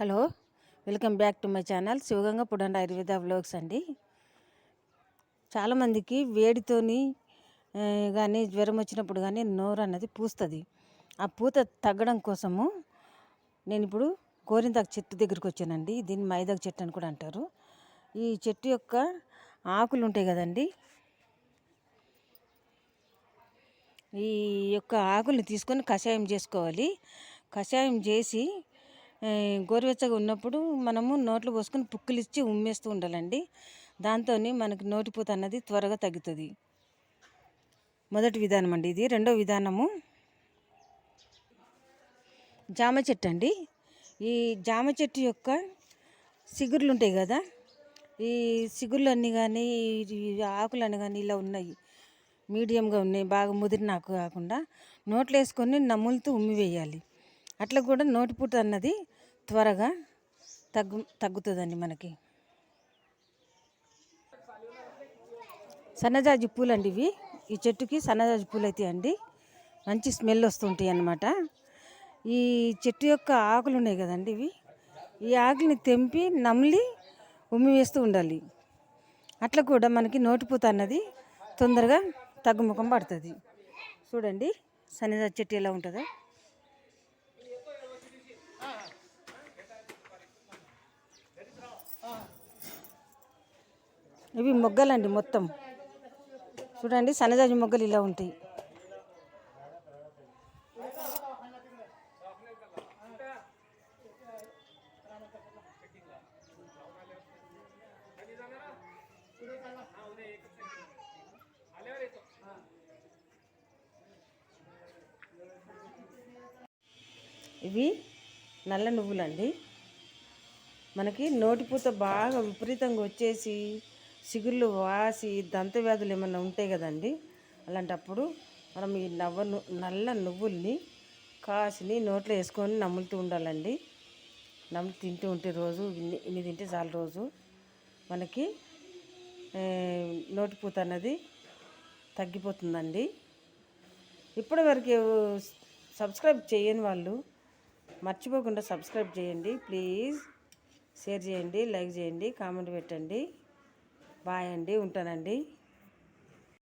Hello welcome back to my channel Sivaganga పుడండ Ayurveda vlogs అండి. చాలామందికి వేడితోని కానీ జ్వరం వచ్చినప్పుడు కానీ నోరు అన్నది పూస్తుంది. ఆ పూత తగ్గడం కోసము నేను ఇప్పుడు గోరిందాకు చెట్టు దగ్గరికి వచ్చానండి. దీన్ని మైదాకు చెట్టు అని కూడా అంటారు. ఈ చెట్టు యొక్క ఆకులు ఉంటాయి కదండి. ఈ యొక్క ఆకుల్ని తీసుకొని కషాయం చేసుకోవాలి. కషాయం చేసి గోరువెచ్చగా ఉన్నప్పుడు మనము నోట్లో పోసుకొని పుక్కులు ఇచ్చి ఉమ్మేస్తూ ఉండాలండి. దాంతో మనకి నోటిపూత అన్నది త్వరగా తగ్గుతుంది. మొదటి విధానం అండి ఇది. రెండో విధానము జామ చెట్టు అండి. ఈ జామ చెట్టు యొక్క సిగుర్లు ఉంటాయి కదా ఈ సిగుర్లు అన్నీ కానీ ఆకులన్నీ కానీ ఇలా ఉన్నాయి. మీడియంగా ఉన్నాయి బాగా ముదిరిన ఆకు కాకుండా నోట్లో వేసుకొని నములుతూ ఉమ్మి వేయాలి. అట్లా కూడా నోటిపూట అన్నది త్వరగా తగ్గు తగ్గుతుందండి మనకి. సన్నజాజి పూలు అండి ఇవి. ఈ చెట్టుకి సన్నజాజి పూలు అయితే అండి. మంచి స్మెల్ వస్తుంటాయి అన్నమాట. ఈ చెట్టు యొక్క ఆకులు ఉన్నాయి కదండి ఇవి. ఈ ఆకుల్ని తెంపి నమిలి ఉమ్మి వేస్తూ ఉండాలి. అట్లా కూడా మనకి నోటిపూత అన్నది తొందరగా తగ్గుముఖం పడుతుంది. చూడండి సన్నజాజి చెట్టు ఎలా ఉంటుందో. ఇవి మొగ్గలండి మొత్తం. చూడండి సన్నజాజి మొగ్గలు ఇలా ఉంటాయి. ఇవి నల్ల నువ్వులండి. మనకి నోటిపూత బాగా విపరీతంగా వచ్చేసి సిగుళ్ళు వాసి దంత వ్యాధులు ఏమైనా ఉంటాయి కదండి అలాంటప్పుడు మనం ఈ నవ్వ నల్ల నువ్వుల్ని కాసిని నోట్లో వేసుకొని నములుతూ ఉండాలండి. నమ్ములు తింటూ ఉంటే రోజు ఇన్ని ఇన్ని తింటే చాలు రోజు. మనకి నోటిపూత అన్నది తగ్గిపోతుందండి. ఇప్పటి వరకు సబ్స్క్రైబ్ చేయని వాళ్ళు మర్చిపోకుండా సబ్స్క్రైబ్ చేయండి. ప్లీజ్ షేర్ చేయండి లైక్ చేయండి కామెంట్ పెట్టండి. బాయ్ అండి ఉంటానండి.